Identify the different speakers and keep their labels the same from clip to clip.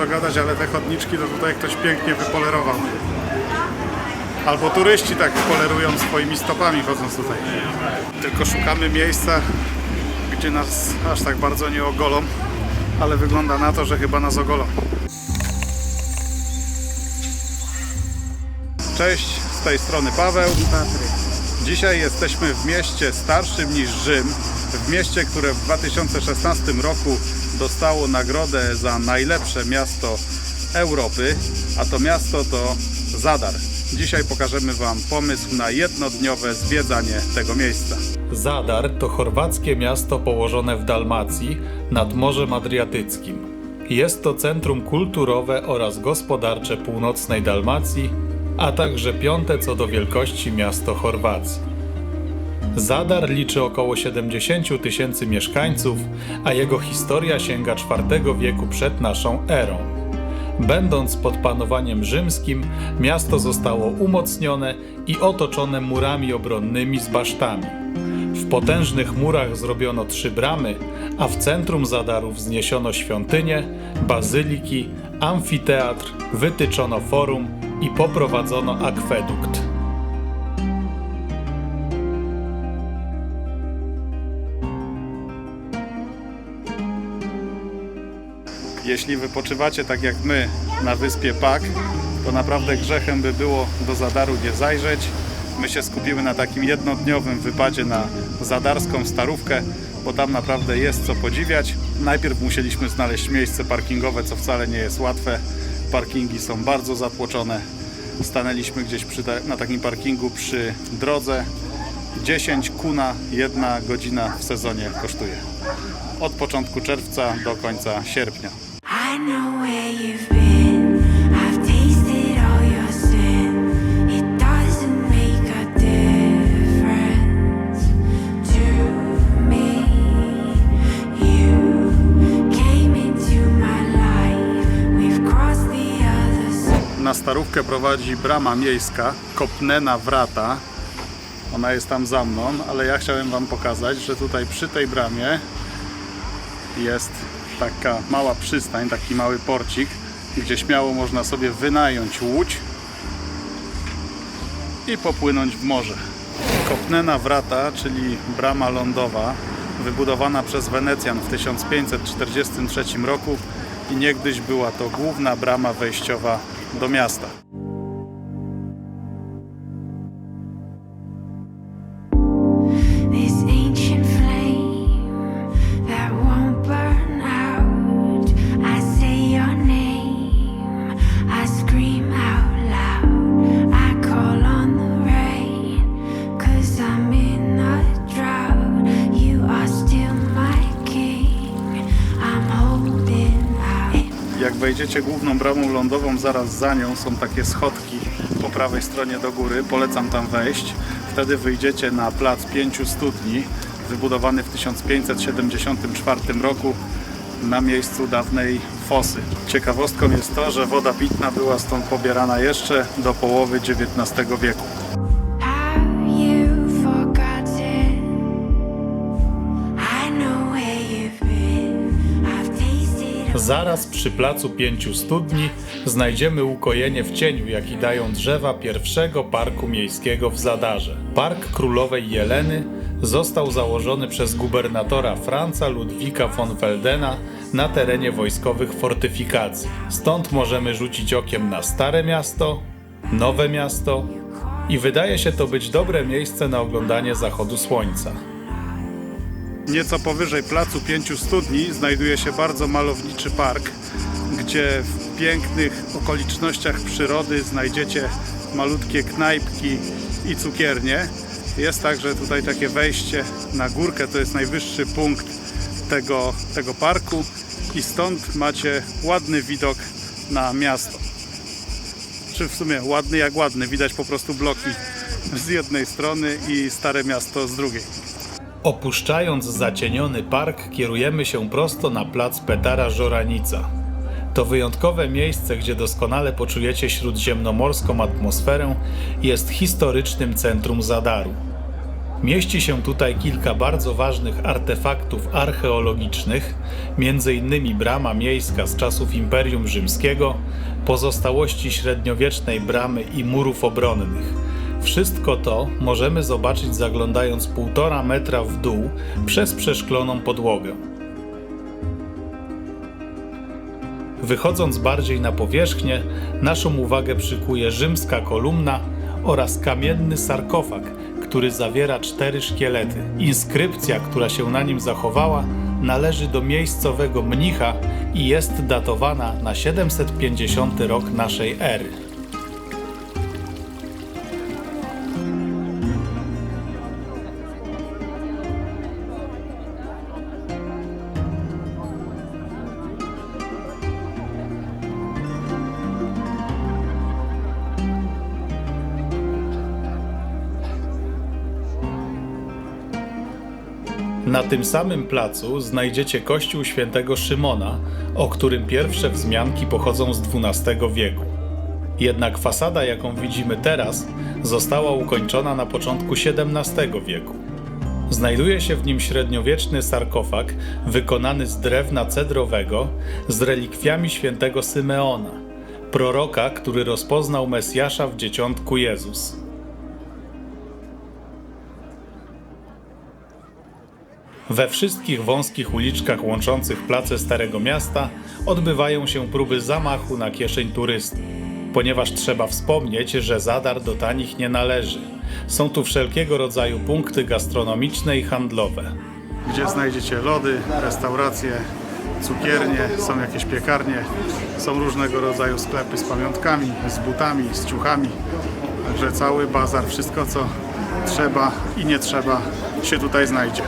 Speaker 1: co gadać, ale te chodniczki to tutaj ktoś pięknie wypolerował. Albo turyści tak polerują swoimi stopami chodząc tutaj. Tylko szukamy miejsca, gdzie nas aż tak bardzo nie ogolą, ale wygląda na to, że chyba nas ogolą. Cześć, z tej strony Paweł. Dzisiaj jesteśmy w mieście starszym niż Rzym, w mieście, które w 2016 roku dostało nagrodę za najlepsze miasto Europy, a to miasto to Zadar. Dzisiaj pokażemy Wam pomysł na jednodniowe zwiedzanie tego miejsca.
Speaker 2: Zadar to chorwackie miasto położone w Dalmacji nad Morzem Adriatyckim. Jest to centrum kulturowe oraz gospodarcze północnej Dalmacji, a także piąte co do wielkości miasto Chorwacji. Zadar liczy około 70 tysięcy mieszkańców, a jego historia sięga IV wieku przed naszą erą. Będąc pod panowaniem rzymskim, miasto zostało umocnione i otoczone murami obronnymi z basztami. W potężnych murach zrobiono trzy bramy, a w centrum Zadaru wzniesiono świątynię, bazyliki, amfiteatr, wytyczono forum i poprowadzono akwedukt.
Speaker 1: Jeśli wypoczywacie tak jak my na wyspie Pak, to naprawdę grzechem by było do Zadaru nie zajrzeć. My się skupimy na takim jednodniowym wypadzie na zadarską starówkę, bo tam naprawdę jest co podziwiać. Najpierw musieliśmy znaleźć miejsce parkingowe, co wcale nie jest łatwe. Parkingi są bardzo zatłoczone. Stanęliśmy gdzieś przy na takim parkingu przy drodze. 10 kuna, jedna godzina w sezonie kosztuje. Od początku czerwca do końca sierpnia. Na starówkę prowadzi brama miejska, Kopnena Wrata. Ona jest tam za mną, ale ja chciałem Wam pokazać, że tutaj przy tej bramie jest taka mała przystań, taki mały porcik, gdzie śmiało można sobie wynająć łódź i popłynąć w morze. Kopnena Wrata, czyli brama lądowa, wybudowana przez Wenecjan w 1543 roku i niegdyś była to główna brama wejściowa do miasta. Jak wejdziecie główną bramą lądową, zaraz za nią są takie schodki po prawej stronie do góry. Polecam tam wejść. Wtedy wyjdziecie na plac Pięciu Studni, wybudowany w 1574 roku na miejscu dawnej fosy. Ciekawostką jest to, że woda pitna była stąd pobierana jeszcze do połowy XIX wieku.
Speaker 2: Zaraz przy placu Pięciu Studni znajdziemy ukojenie w cieniu, jaki dają drzewa pierwszego parku miejskiego w Zadarze. Park Królowej Jeleny został założony przez gubernatora Franca Ludwika von Feldena na terenie wojskowych fortyfikacji. Stąd możemy rzucić okiem na Stare Miasto, Nowe Miasto i wydaje się to być dobre miejsce na oglądanie zachodu słońca.
Speaker 1: Nieco powyżej placu Pięciu Studni znajduje się bardzo malowniczy park, gdzie w pięknych okolicznościach przyrody znajdziecie malutkie knajpki i cukiernie. Jest także tutaj takie wejście na górkę, to jest najwyższy punkt tego, tego parku i stąd macie ładny widok na miasto. Czy w sumie ładny jak ładny, widać po prostu bloki z jednej strony i stare miasto z drugiej.
Speaker 2: Opuszczając zacieniony park, kierujemy się prosto na plac Petara Żoranica. To wyjątkowe miejsce, gdzie doskonale poczujecie śródziemnomorską atmosferę, jest historycznym centrum Zadaru. Mieści się tutaj kilka bardzo ważnych artefaktów archeologicznych, m.in. brama miejska z czasów Imperium Rzymskiego, pozostałości średniowiecznej bramy i murów obronnych. Wszystko to możemy zobaczyć zaglądając półtora metra w dół przez przeszkloną podłogę. Wychodząc bardziej na powierzchnię, naszą uwagę przykuje rzymska kolumna oraz kamienny sarkofag, który zawiera cztery szkielety. Inskrypcja, która się na nim zachowała, należy do miejscowego mnicha i jest datowana na 750 rok naszej ery. Na tym samym placu znajdziecie kościół świętego Szymona, o którym pierwsze wzmianki pochodzą z XII wieku. Jednak fasada, jaką widzimy teraz, została ukończona na początku XVII wieku. Znajduje się w nim średniowieczny sarkofag wykonany z drewna cedrowego z relikwiami świętego Symeona, proroka, który rozpoznał Mesjasza w dzieciątku Jezus. We wszystkich wąskich uliczkach łączących place Starego Miasta odbywają się próby zamachu na kieszeń turysty. Ponieważ trzeba wspomnieć, że Zadar do tanich nie należy. Są tu wszelkiego rodzaju punkty gastronomiczne i handlowe.
Speaker 1: gdzie znajdziecie lody, restauracje, cukiernie, są jakieś piekarnie, są różnego rodzaju sklepy z pamiątkami, z butami, z ciuchami. Także cały bazar, wszystko co trzeba i nie trzeba się tutaj znajdzie.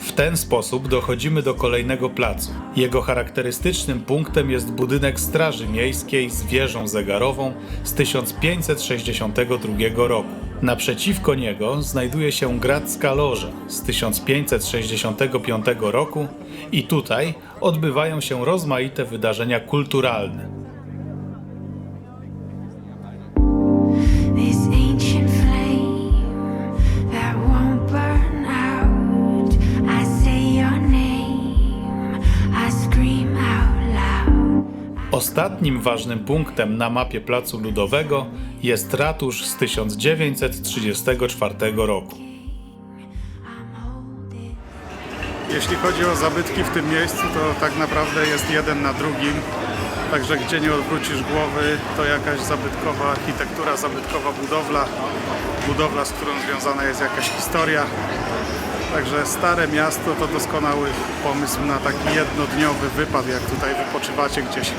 Speaker 2: W ten sposób dochodzimy do kolejnego placu. Jego charakterystycznym punktem jest budynek Straży Miejskiej z wieżą zegarową z 1562 roku. Naprzeciwko niego znajduje się Gradzka Loża z 1565 roku i tutaj odbywają się rozmaite wydarzenia kulturalne. Ostatnim ważnym punktem na mapie Placu Ludowego jest ratusz z 1934 roku.
Speaker 1: Jeśli chodzi o zabytki w tym miejscu, to tak naprawdę jest jeden na drugim. Także gdzie nie odwrócisz głowy, to jakaś zabytkowa architektura, zabytkowa budowla, budowla, z którą związana jest jakaś historia. Także Stare Miasto to doskonały pomysł na taki jednodniowy wypad, jak tutaj wypoczywacie gdzieś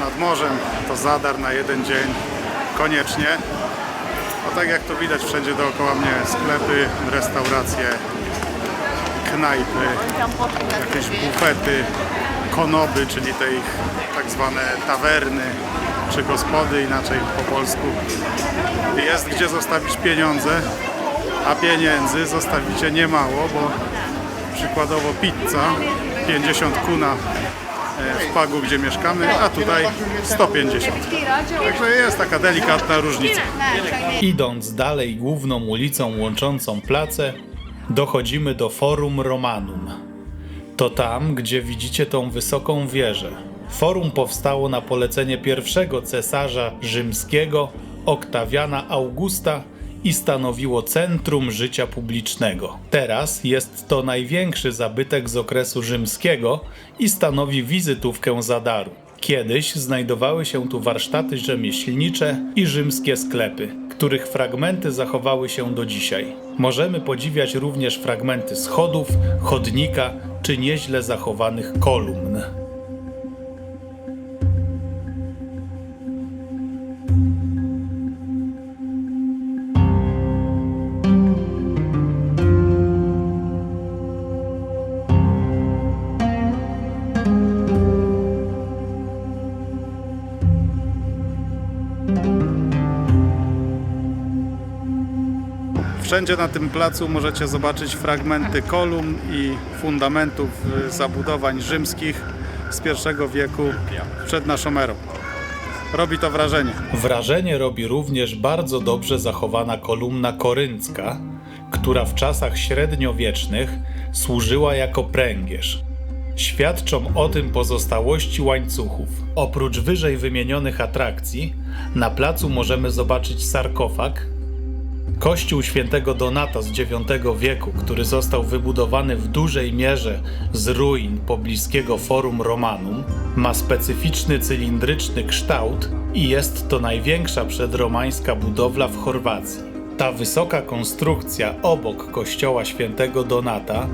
Speaker 1: nad morzem, to Zadar na jeden dzień koniecznie. A tak jak to widać wszędzie dookoła mnie, sklepy, restauracje, knajpy, jakieś bufety, konoby, czyli te ich tak zwane tawerny, czy gospody, inaczej po polsku. Jest gdzie zostawić pieniądze, a pieniędzy zostawicie niemało, bo przykładowo pizza 50 kuna w pagu, gdzie mieszkamy, a tutaj 150. Także jest taka delikatna różnica.
Speaker 2: Idąc dalej główną ulicą łączącą place, dochodzimy do Forum Romanum. To tam, gdzie widzicie tą wysoką wieżę. Forum powstało na polecenie pierwszego cesarza rzymskiego, Oktawiana Augusta, i stanowiło centrum życia publicznego. Teraz jest to największy zabytek z okresu rzymskiego i stanowi wizytówkę Zadaru. Kiedyś znajdowały się tu warsztaty rzemieślnicze i rzymskie sklepy, których fragmenty zachowały się do dzisiaj. Możemy podziwiać również fragmenty schodów, chodnika czy nieźle zachowanych kolumn.
Speaker 1: Wszędzie na tym placu możecie zobaczyć fragmenty kolumn i fundamentów y, zabudowań rzymskich z I wieku przed naszą erą. Robi to wrażenie.
Speaker 2: Wrażenie robi również bardzo dobrze zachowana kolumna koryncka, która w czasach średniowiecznych służyła jako pręgierz. Świadczą o tym pozostałości łańcuchów. Oprócz wyżej wymienionych atrakcji, na placu możemy zobaczyć sarkofag, Kościół świętego Donata z IX wieku, który został wybudowany w dużej mierze z ruin pobliskiego Forum Romanum, ma specyficzny cylindryczny kształt i jest to największa przedromańska budowla w Chorwacji. Ta wysoka konstrukcja obok kościoła świętego Donata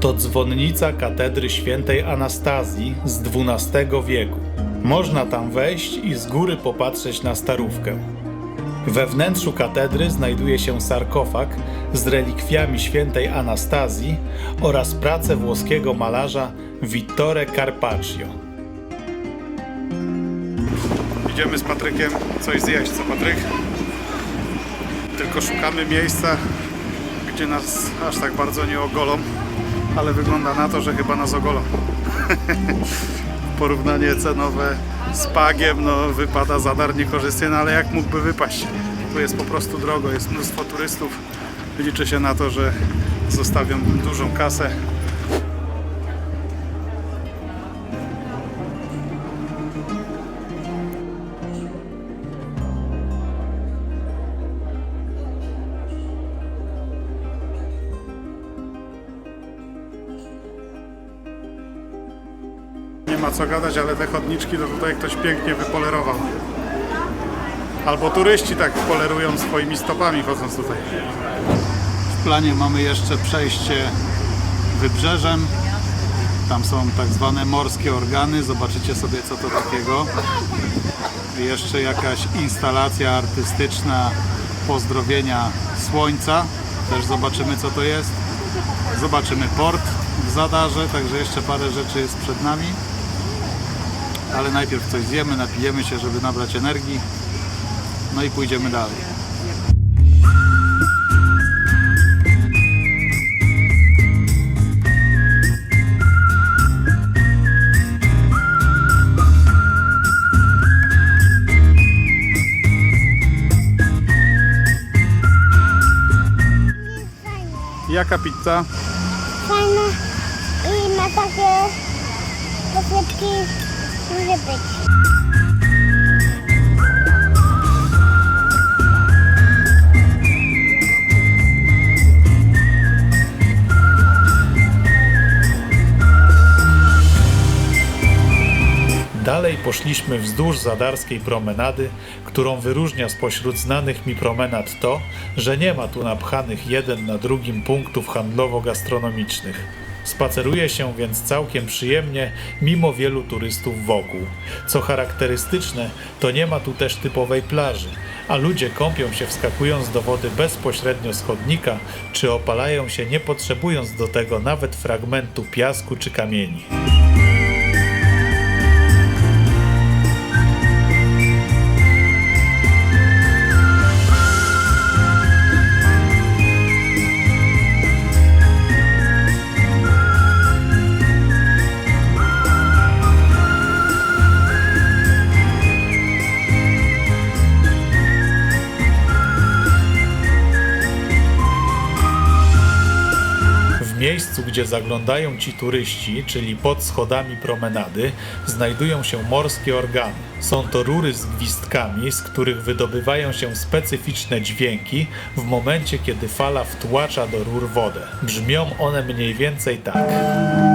Speaker 2: to dzwonnica katedry świętej Anastazji z XII wieku. Można tam wejść i z góry popatrzeć na starówkę. We wnętrzu katedry znajduje się sarkofag z relikwiami świętej Anastazji oraz prace włoskiego malarza Vittore Carpaccio.
Speaker 1: Idziemy z Patrykiem coś zjeść, co Patryk? Tylko szukamy miejsca, gdzie nas aż tak bardzo nie ogolą, ale wygląda na to, że chyba nas ogolą. Porównanie cenowe z pagiem, no wypada zadar niekorzystnie, no ale jak mógłby wypaść? Tu jest po prostu drogo, jest mnóstwo turystów. Liczy się na to, że zostawią dużą kasę. Ma co gadać, ale te chodniczki to tutaj ktoś pięknie wypolerował. Albo turyści tak polerują swoimi stopami chodząc tutaj. W planie mamy jeszcze przejście wybrzeżem. Tam są tak zwane morskie organy. Zobaczycie sobie co to takiego. Jeszcze jakaś instalacja artystyczna pozdrowienia słońca. Też zobaczymy co to jest. Zobaczymy port w Zadarze, także jeszcze parę rzeczy jest przed nami. Ale najpierw coś zjemy, napijemy się, żeby nabrać energii. No i pójdziemy dalej. Jaka pizza?
Speaker 3: fajne i ma takie posypki może być.
Speaker 2: Dalej poszliśmy wzdłuż zadarskiej promenady, którą wyróżnia spośród znanych mi promenad to, że nie ma tu napchanych jeden na drugim punktów handlowo-gastronomicznych. Spaceruje się więc całkiem przyjemnie, mimo wielu turystów wokół. Co charakterystyczne, to nie ma tu też typowej plaży, a ludzie kąpią się wskakując do wody bezpośrednio z chodnika, czy opalają się nie potrzebując do tego nawet fragmentu piasku czy kamieni. Miejscu, gdzie zaglądają ci turyści, czyli pod schodami promenady, znajdują się morskie organy. Są to rury z gwizdkami, z których wydobywają się specyficzne dźwięki w momencie, kiedy fala wtłacza do rur wodę. Brzmią one mniej więcej tak.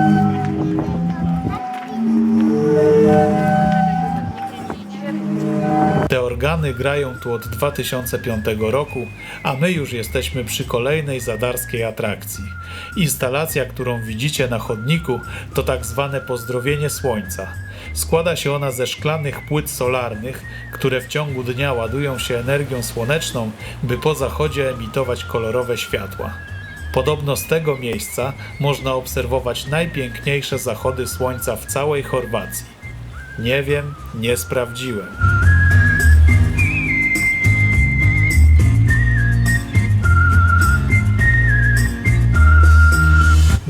Speaker 2: Grają tu od 2005 roku, a my już jesteśmy przy kolejnej zadarskiej atrakcji. Instalacja, którą widzicie na chodniku, to tak zwane pozdrowienie słońca. Składa się ona ze szklanych płyt solarnych, które w ciągu dnia ładują się energią słoneczną, by po zachodzie emitować kolorowe światła. Podobno z tego miejsca można obserwować najpiękniejsze zachody słońca w całej Chorwacji. Nie wiem, nie sprawdziłem.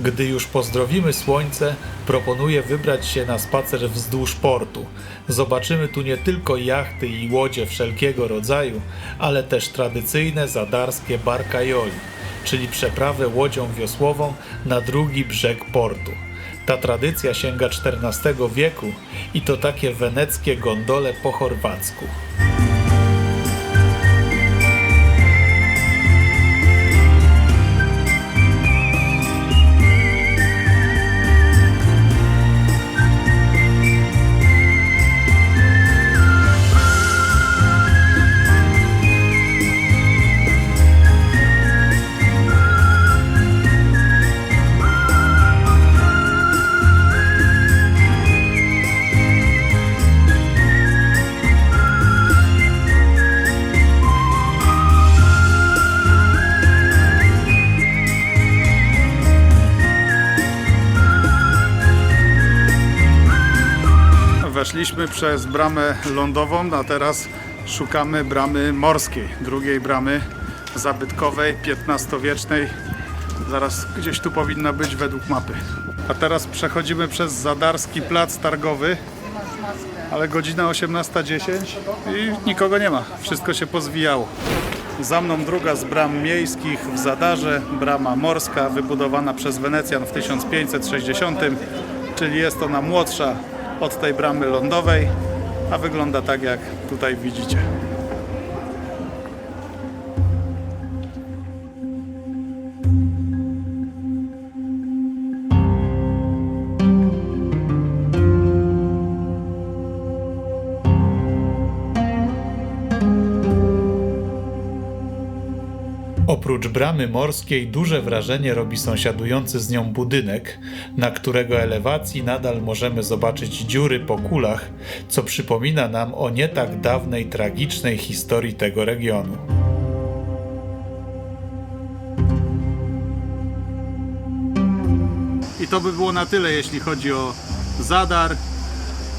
Speaker 2: Gdy już pozdrowimy słońce, proponuję wybrać się na spacer wzdłuż portu. Zobaczymy tu nie tylko jachty i łodzie wszelkiego rodzaju, ale też tradycyjne zadarskie barkajoli.
Speaker 4: czyli przeprawę łodzią wiosłową na drugi brzeg portu. Ta tradycja sięga XIV wieku i to takie weneckie gondole po chorwacku.
Speaker 2: Weszliśmy przez bramę lądową, a teraz szukamy bramy morskiej, drugiej bramy zabytkowej, XV-wiecznej. Zaraz gdzieś tu powinna być według mapy. A teraz przechodzimy przez Zadarski Plac Targowy, ale godzina 18.10 i nikogo nie ma. Wszystko się pozwijało. Za mną druga z bram miejskich w Zadarze, brama morska, wybudowana przez Wenecjan w 1560, czyli jest ona młodsza od tej bramy lądowej, a wygląda tak jak tutaj widzicie.
Speaker 4: Oprócz bramy morskiej duże wrażenie robi sąsiadujący z nią budynek, na którego elewacji nadal możemy zobaczyć dziury po kulach, co przypomina nam o nie tak dawnej tragicznej historii tego regionu.
Speaker 2: I to by było na tyle, jeśli chodzi o Zadar.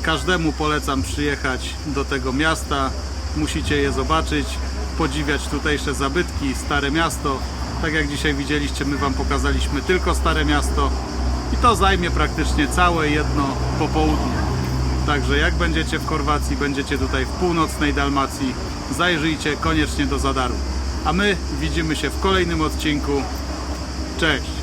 Speaker 2: Każdemu polecam przyjechać do tego miasta. Musicie je zobaczyć, podziwiać tutejsze zabytki, stare miasto. Tak jak dzisiaj widzieliście, my Wam pokazaliśmy tylko stare miasto i to zajmie praktycznie całe jedno popołudnie. Także jak będziecie w Chorwacji, będziecie tutaj w północnej Dalmacji, zajrzyjcie koniecznie do Zadaru. A my widzimy się w kolejnym odcinku. Cześć!